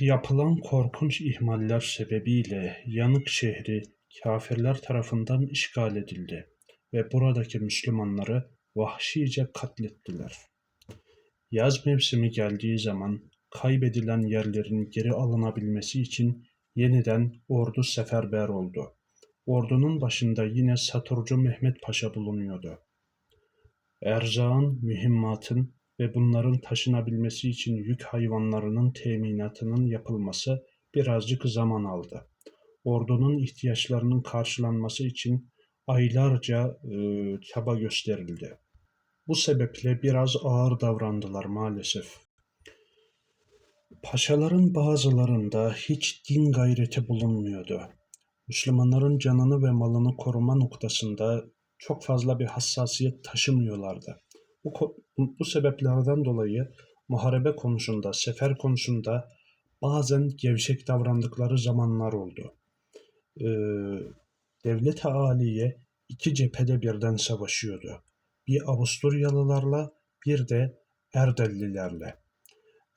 Yapılan korkunç ihmaller sebebiyle Yanık şehri kâfirler tarafından işgal edildi ve buradaki Müslümanları vahşice katlettiler. Yaz mevsimi geldiği zaman kaybedilen yerlerin geri alınabilmesi için yeniden ordu seferber oldu. Ordunun başında yine Saturcu Mehmet Paşa bulunuyordu. Erzağın, mühimmatın ve bunların taşınabilmesi için yük hayvanlarının teminatının yapılması birazcık zaman aldı. Ordunun ihtiyaçlarının karşılanması için aylarca e, çaba gösterildi. Bu sebeple biraz ağır davrandılar maalesef. Paşaların bazılarında hiç din gayreti bulunmuyordu. Müslümanların canını ve malını koruma noktasında çok fazla bir hassasiyet taşımıyorlardı. Bu, bu sebeplerden dolayı muharebe konusunda, sefer konusunda bazen gevşek davrandıkları zamanlar oldu. Ee, devlet-i aliye iki cephede birden savaşıyordu. Bir Avusturyalılarla bir de Erdellilerle.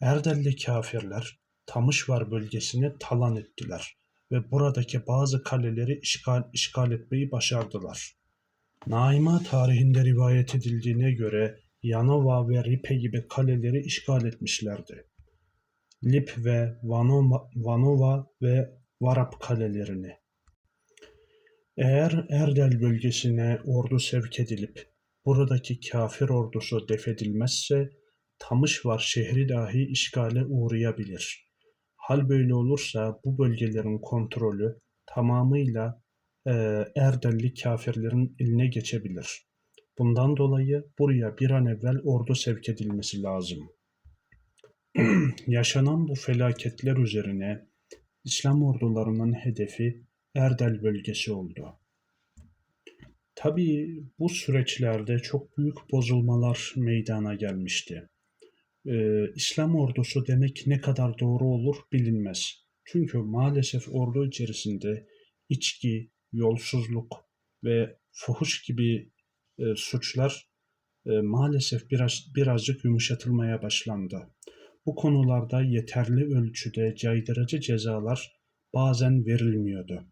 Erdelli kafirler Tamışvar bölgesini talan ettiler ve buradaki bazı kaleleri işgal, işgal etmeyi başardılar. Naima tarihinde rivayet edildiğine göre Yanova ve Ripe gibi kaleleri işgal etmişlerdi. Lip ve Vanova, Vanova ve Varap kalelerini. Eğer Erdel bölgesine ordu sevk edilip buradaki kafir ordusu defedilmezse Tamışvar şehri dahi işgale uğrayabilir. Hal böyle olursa bu bölgelerin kontrolü tamamıyla e, Erdelli kafirlerin eline geçebilir. Bundan dolayı buraya bir an evvel ordu sevk edilmesi lazım. Yaşanan bu felaketler üzerine İslam ordularının hedefi Erdel bölgesi oldu. Tabii bu süreçlerde çok büyük bozulmalar meydana gelmişti. Ee, İslam ordusu demek ne kadar doğru olur bilinmez. Çünkü maalesef ordu içerisinde içki, yolsuzluk ve fuhuş gibi e, suçlar e, maalesef biraz birazcık yumuşatılmaya başlandı. Bu konularda yeterli ölçüde caydırıcı cezalar bazen verilmiyordu.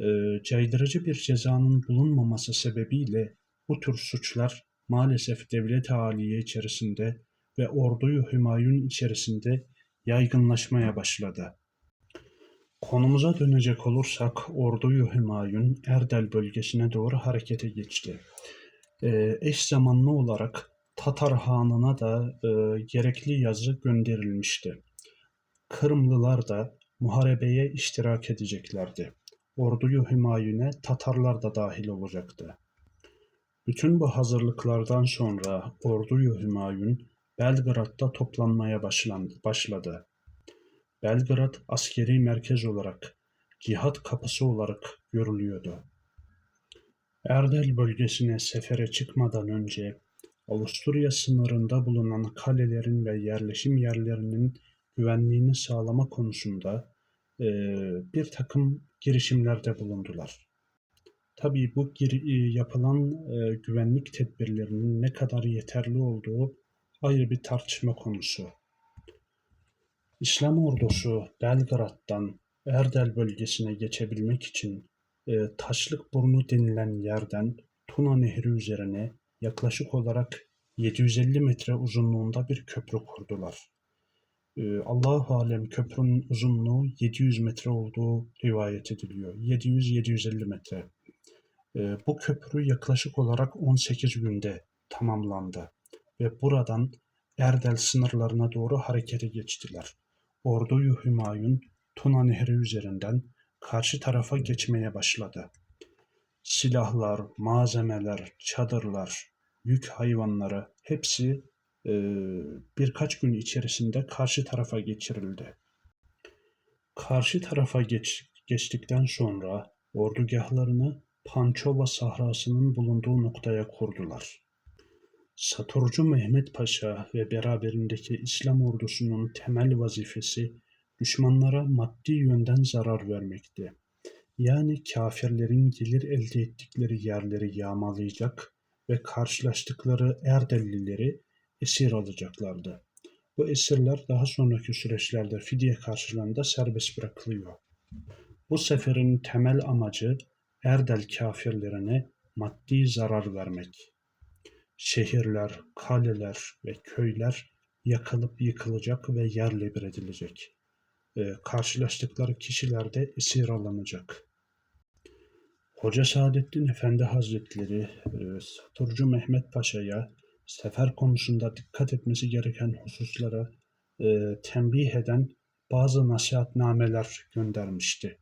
E, caydırıcı bir cezanın bulunmaması sebebiyle bu tür suçlar maalesef devlet haliye içerisinde ve orduyu Hümayun içerisinde yaygınlaşmaya başladı. Konumuza dönecek olursak orduyu Hümayun Erdel bölgesine doğru harekete geçti. Ee, eş zamanlı olarak Tatar Hanı'na da e, gerekli yazı gönderilmişti. Kırımlılar da muharebeye iştirak edeceklerdi. Orduyu Hümayun'e Tatarlar da dahil olacaktı. Bütün bu hazırlıklardan sonra orduyu Hümayun Belgrad'da toplanmaya başladı. Belgrad askeri merkez olarak, cihat kapısı olarak görülüyordu. Erdel bölgesine sefere çıkmadan önce Avusturya sınırında bulunan kalelerin ve yerleşim yerlerinin güvenliğini sağlama konusunda e, bir takım girişimlerde bulundular. Tabii bu gir, e, yapılan e, güvenlik tedbirlerinin ne kadar yeterli olduğu ayrı bir tartışma konusu. İslam ordusu Belgrad'dan Erdel bölgesine geçebilmek için e, Taşlık Burnu denilen yerden Tuna Nehri üzerine yaklaşık olarak 750 metre uzunluğunda bir köprü kurdular. E, Allahu alem köprünün uzunluğu 700 metre olduğu rivayet ediliyor. 700-750 metre. E, bu köprü yaklaşık olarak 18 günde tamamlandı ve buradan Erdel sınırlarına doğru harekete geçtiler. Orduyu Hümayun Tuna Nehri üzerinden karşı tarafa geçmeye başladı. Silahlar, malzemeler, çadırlar, yük hayvanları hepsi e, birkaç gün içerisinde karşı tarafa geçirildi. Karşı tarafa geç, geçtikten sonra ordugahlarını Pançova sahrasının bulunduğu noktaya kurdular. Saturcu Mehmet Paşa ve beraberindeki İslam ordusunun temel vazifesi düşmanlara maddi yönden zarar vermekti. Yani kafirlerin gelir elde ettikleri yerleri yağmalayacak ve karşılaştıkları Erdellileri esir alacaklardı. Bu esirler daha sonraki süreçlerde fidye karşılığında serbest bırakılıyor. Bu seferin temel amacı Erdel kafirlerine maddi zarar vermek. Şehirler, kaleler ve köyler yakılıp yıkılacak ve yerle bir edilecek. Ee, karşılaştıkları kişiler de esir alınacak. Hoca Saadettin Efendi Hazretleri e, Saturcu Mehmet Paşa'ya sefer konusunda dikkat etmesi gereken hususlara e, tembih eden bazı nasihatnameler göndermişti.